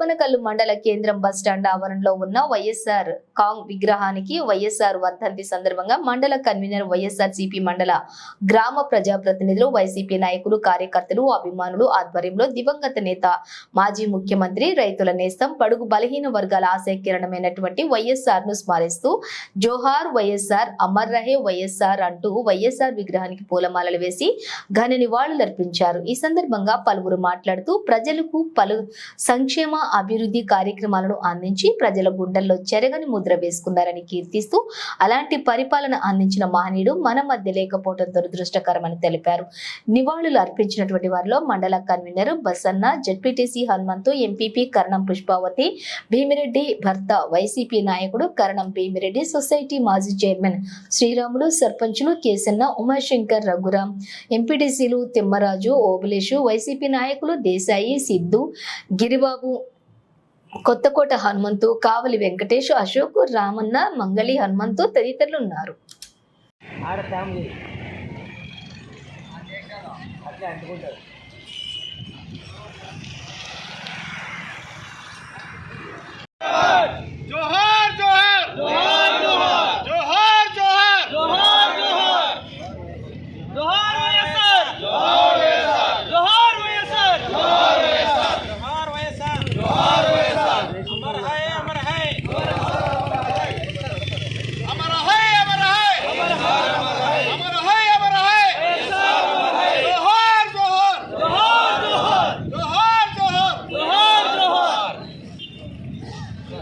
విడపనకల్లు మండల కేంద్రం బస్టాండ్ ఆవరణలో ఉన్న వైఎస్ఆర్ కాంగ్ విగ్రహానికి వైఎస్ఆర్ వర్ధంతి సందర్భంగా మండల కన్వీనర్ వైఎస్ఆర్ సిపి మండల గ్రామ ప్రజాప్రతినిధులు వైసీపీ నాయకులు కార్యకర్తలు అభిమానులు ఆధ్వర్యంలో దివంగత నేత మాజీ ముఖ్యమంత్రి రైతుల నేస్తం పడుగు బలహీన వర్గాల ఆశయకిరణమైనటువంటి వైఎస్ఆర్ను స్మరిస్తూ జోహార్ వైఎస్ఆర్ అమర్ రహే వైఎస్ఆర్ అంటూ వైఎస్ఆర్ విగ్రహానికి పూలమాలలు వేసి ఘన నివాళులర్పించారు. ఈ సందర్భంగా పలువురు మాట్లాడుతూ ప్రజలకు పలు సంక్షేమ అభివృద్ధి కార్యక్రమాలను అందించి ప్రజల గుండెల్లో చెరగని ముద్ర వేసుకున్నారని కీర్తిస్తూ అలాంటి పరిపాలన అందించిన మహనీయుడు మన మధ్య లేకపోవడం దురదృష్టకరమని తెలిపారు. నివాళులు అర్పించినటువంటి వారిలో మండల convener Basanna ZPTC Hanumanthu MPP Karanam Pushpavathi Bheemireddy భర్త వైసీపీ నాయకుడు కరణం భీమిరెడ్డి సొసైటీ మాజీ చైర్మన్ శ్రీరాములు సర్పంచులు కేసన్న ఉమాశంకర్ రఘురాం ఎంపీటీసీలు తిమ్మరాజు ఓబులేషు వైసీపీ నాయకులు దేశాయి సిద్ధు గిరిబాబు కొత్తకోట హనుమంతు కావలి వెంకటేష్ అశోక్ రామన్న మంగళి హనుమంతు తదితరులు ఉన్నారు ఆడ ఫ్యామిలీ అట్లే అంటుకుంటారు